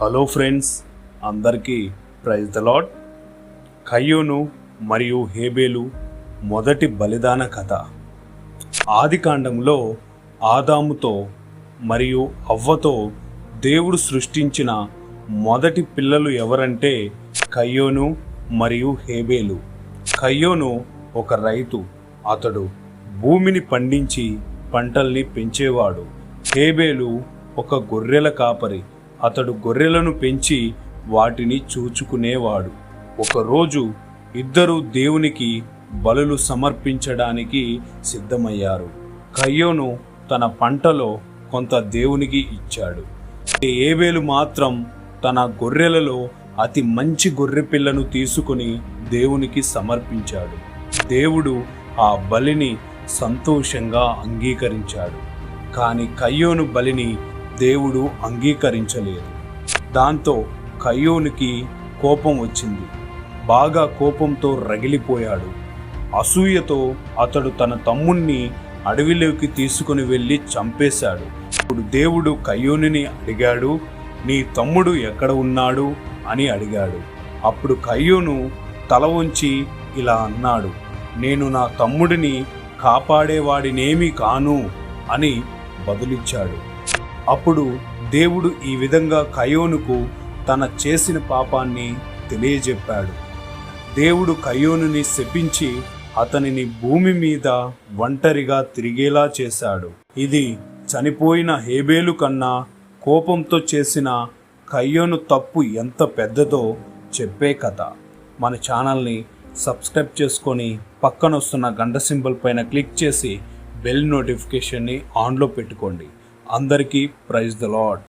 Hello friends అందరికీ praise the Lord కయ్యోను మరియు హేబేలు మొదటి బలిదాన కథ. ఆది కాండంలో ఆదాముతో మరియు అవ్వతో దేవుడు సృష్టించిన మొదటి పిల్లలు ఎవరంటే కయ్యోను మరియు హేబేలు. కయ్యోను ఒక రైతు. అతడు భూమిని పండించి పంటల్ని పెంచేవాడు. హేబేలు ఒక గొర్రెల కాపరి. అతడు గొర్రెలను పెంచి వాటిని చూచుకునేవాడు. ఒకరోజు ఇద్దరు దేవునికి బలులు సమర్పించడానికి సిద్ధమయ్యారు. కయ్యోను తన పంటలో కొంత దేవునికి ఇచ్చాడు. ఏవేలు మాత్రం తన గొర్రెలలో అతి మంచి గొర్రె పిల్లను తీసుకుని దేవునికి సమర్పించాడు. దేవుడు ఆ బలిని సంతోషంగా అంగీకరించాడు. కాని కయ్యోను బలిని దేవుడు అంగీకరించలేదు. దాంతో కయ్యోనికి కోపం వచ్చింది. బాగా కోపంతో రగిలిపోయాడు. అసూయతో అతడు తన తమ్ముణ్ణి అడవిలోకి తీసుకుని వెళ్ళి చంపేశాడు. ఇప్పుడు దేవుడు కయ్యోనిని అడిగాడు నీ తమ్ముడు ఎక్కడ ఉన్నాడు? అని అడిగాడు. అప్పుడు కయ్యోను తల ఉంచి ఇలా అన్నాడు నేను నా తమ్ముడిని కాపాడేవాడినేమీ కాను అని బదులిచ్చాడు. అప్పుడు దేవుడు ఈ విధంగా కయోనుకు తన చేసిన పాపాన్ని తెలియజెప్పాడు. దేవుడు కయోనుని శపించి అతనిని భూమి మీద ఒంటరిగా తిరిగేలా చేశాడు. ఇది చనిపోయిన హేబేలు కన్నా కోపంతో చేసిన కయ్యోను తప్పు ఎంత పెద్దదో చెప్పే కథ. మన ఛానల్ని సబ్స్క్రైబ్ చేసుకొని పక్కన వస్తున్న గంట సింబల్ పైన క్లిక్ చేసి బెల్ నోటిఫికేషన్ని ఆన్లో పెట్టుకోండి. అందరికీ ప్రైజ్ ద లాడ్